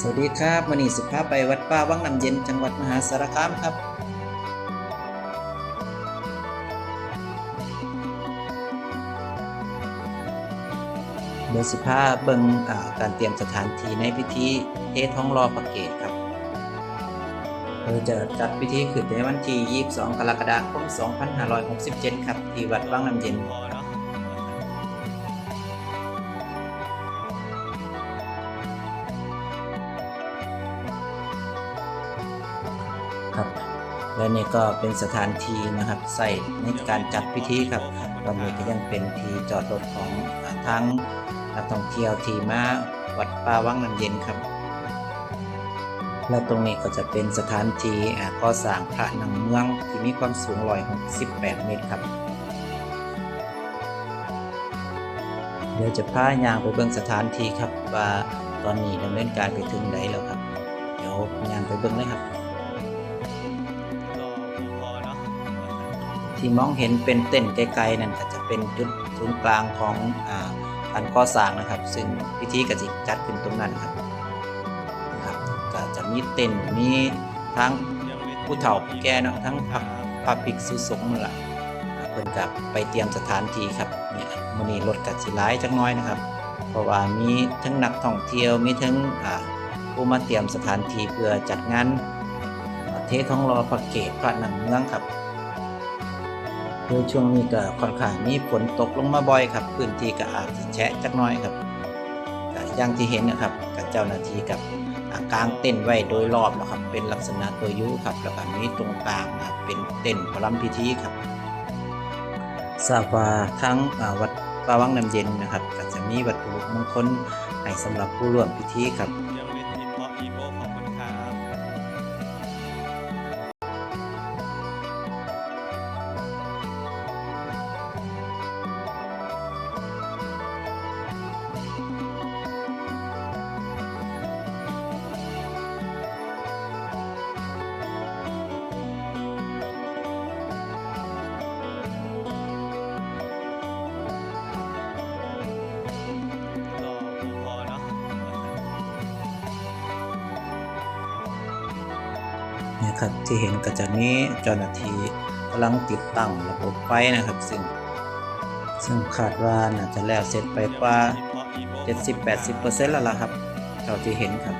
สวัสดีครับวันนี้สิพาไปวัดป่าวังน้ำเย็นจังหวัดมหาสารคามครับ เดี๋ยวสิพาเบิ่งการเตรียมสถานที่ในพิธีเทท้องรอประเกตครับโดยจะจัดพิธีขึ้นในวันที่ 22 กรกฎาคม 2567 ครับ ที่วัดวังน้ำเย็น ครับ และนี่ก็เป็นสถานที่นะครับใส่ในการจัดพิธีครับตอนนี้ก็ยังเป็นที่จอดรถของทั้งนักท่องเที่ยวที่มาวัดป่าวังน้ำเย็นครับ และตรงนี้ก็จะเป็นสถานที่อ่าก่อสร้างพระนังเมืองที่มีความสูง168 เมตรครับเดี๋ยวจะพายางไปเบิ่งสถานที่ครับว่าตอนนี้ดำเนินการไปถึงไหนแล้วครับ เดี๋ยวยางไปเบิ่งเลยครับ ที่มองเห็นเป็นเต้นไกลๆนั่นก็จะเป็นจุดศูนย์กลางของอการก่อสร้างนะครับ ซึ่งพิธีกสิจัดขึ้นตรงนั้นครับนะครับก็จะมีเต้นมีทั้งผู้เฒ่าผู้แก่เนาะทั้งพระพระภิกษุสงฆ์นั่นแหละเพิ่นกับไปเตรียมสถานที่ครับเนี่ยมื้อนี้รถกัดสิหลายจักน้อยนะครับ เพราะว่ามีทั้งนักท่องเที่ยวมีทั้งผู้มาเตรียมสถานที่เพื่อจัดงานเทท้องรอพระเกศพระนังเมืองครับ โดยช่วงนี้ก็ค่อนข้างมีฝนตกลงมาบ่อยครับ พื้นที่ก็อาจจะแฉะจักน้อยครับอย่างที่เห็นนะครับกับเจ้าหน้าที่กับอ่างเต้นไว้โดยรอบนะครับ เป็นลักษณะตัวยุครับแล้วก็มีตรงกลางนะเป็นเต้นประลัมพิธีครับทราบว่าทั้งวัดป่าวังน้ำเย็นนะครับก็จะมีวัตถุมงคลให้สำหรับผู้ร่วมพิธีครับ นี่ยครับที่เห็นก็จะมีเจ้าหน้าที่กำลังติดตั้งระบบไฟนะครับ ซึ่งซึ่งคาดว่าน่าจะแล้วเสร็จไปกว่า 70-80%แล้วล่ะครับเท่าที่เห็นครับ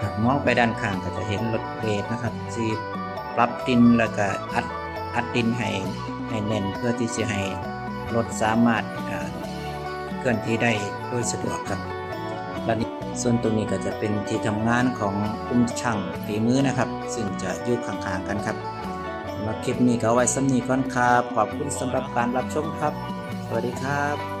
หากมองไปด้านข้างก็จะเห็นรถเกรดนะครับที่ปรับดินแล้วก็อัดอัดดินให้ให้แน่นเพื่อที่จะให้รถสามารถเคลื่อนที่ได้โดยสะดวกครับ และนี่ส่วนตรงนี้ก็จะเป็นที่ทำงานของกลุ่มช่างฝีมือนะครับ ซึ่งจะอยู่ข้างๆกันครับสำหรับคลิปนี้ก็ไว้สำนีก่อนครับ ขอบคุณสำหรับการรับชมครับ สวัสดีครับ